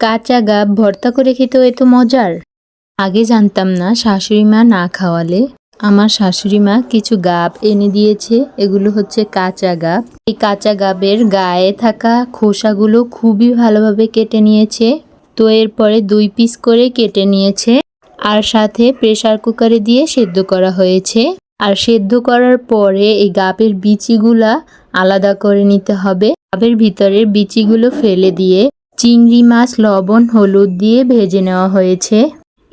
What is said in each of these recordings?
কাঁচা গাব ভর্তা করে খেতেও এত মজার। আগে জানতাম না শাশুড়ি মা না খাওয়ালে। আমার শাশুড়ি মা কিছু গাব এনে দিয়েছে, এগুলো হচ্ছে কাঁচা গাব। এই কাঁচা গাবের গায়ে থাকা খোসাগুলো খুবই ভালোভাবে কেটে নিয়েছে। তো এরপরে দুই পিস করে কেটে নিয়েছে। আর সাথে প্রেসার কুকারে দিয়ে সেদ্ধ করা হয়েছে। আর সেদ্ধ করার পরে এই গাবের বিচিগুলা আলাদা করে নিতে হবে। গাবের ভিতরের বিচিগুলো ফেলে দিয়ে চিংড়ি মাছ, লবণ, হলুদ দিয়ে ভেজে নেওয়া হয়েছে।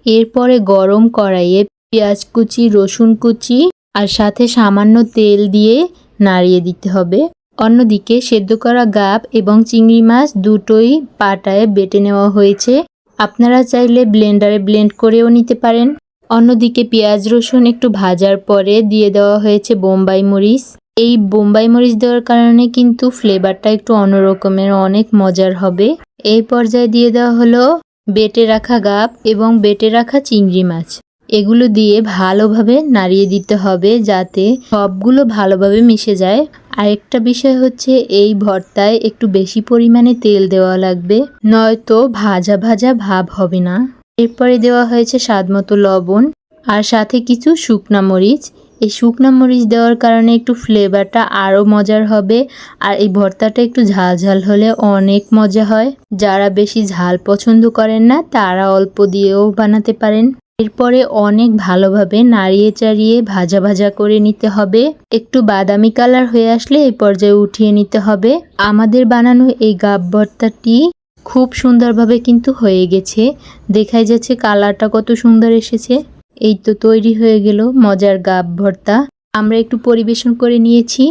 এরপরে গরম কড়াইয়ে পেঁয়াজ কুচি, রসুন কুচি আর সাথে সামান্য তেল দিয়ে নাড়িয়ে দিতে হবে। অন্যদিকে সেদ্ধ করা গাব এবং চিংড়ি মাছ দুটোই পাটায় বেটে নেওয়া হয়েছে। আপনারা চাইলে ব্লেন্ডারে ব্লেন্ড করেও নিতে পারেন। অন্যদিকে পেঁয়াজ, রসুন একটু ভাজার পরে দিয়ে দেওয়া হয়েছে বোম্বাই মরিচ। এই বোম্বাই মরিচ দেওয়ার কারণে কিন্তু ফ্লেভারটা একটু অন্যরকমের, অনেক মজার হবে। এই পর্যায়ে দিয়ে দেওয়া হলো বেটে রাখা গাপ এবং বেটে রাখা চিংড়ি মাছ। এগুলো দিয়ে ভালোভাবে নাড়িয়ে দিতে হবে যাতে সবগুলো ভালোভাবে মিশে যায়। আরেকটা বিষয় হচ্ছে এই ভর্তায় একটু বেশি পরিমাণে তেল দেওয়া লাগবে, নয়তো ভাজা ভাজা ভাব হবে না। এরপরে দেওয়া হয়েছে স্বাদমতো লবণ আর সাথে কিছু শুকনা মরিচ এই শুকনা মরিচ দেওয়ার কারণে একটু ফ্লেভারটা আরও মজার হবে। আর এই ভর্তাটা একটু ঝাল ঝাল হলে অনেক মজা হয়। যারা বেশি ঝাল পছন্দ করেন না, তারা অল্প দিয়েও বানাতে পারেন। এরপরে অনেক ভালোভাবে নাড়িয়ে চাড়িয়ে ভাজা ভাজা করে নিতে হবে। একটু বাদামি কালার হয়ে আসলে এই পর্যায়ে উঠিয়ে নিতে হবে। আমাদের বানানো এই গাব ভর্তাটি খুব সুন্দরভাবে কিন্তু হয়ে গেছে। দেখাই যাচ্ছে কালারটা কত সুন্দর এসেছে। এই তো তৈরি হয়ে গেল মজার গাব ভর্তা। আমরা একটু পরিবেশন করে নিয়েছি,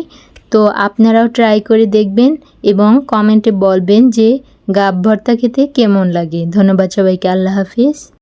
তো আপনারাও ট্রাই করে দেখবেন এবং কমেন্টে বলবেন যে গাব ভর্তা খেতে কেমন লাগে। ধন্যবাদ সবাইকে, আল্লাহ হাফিজ।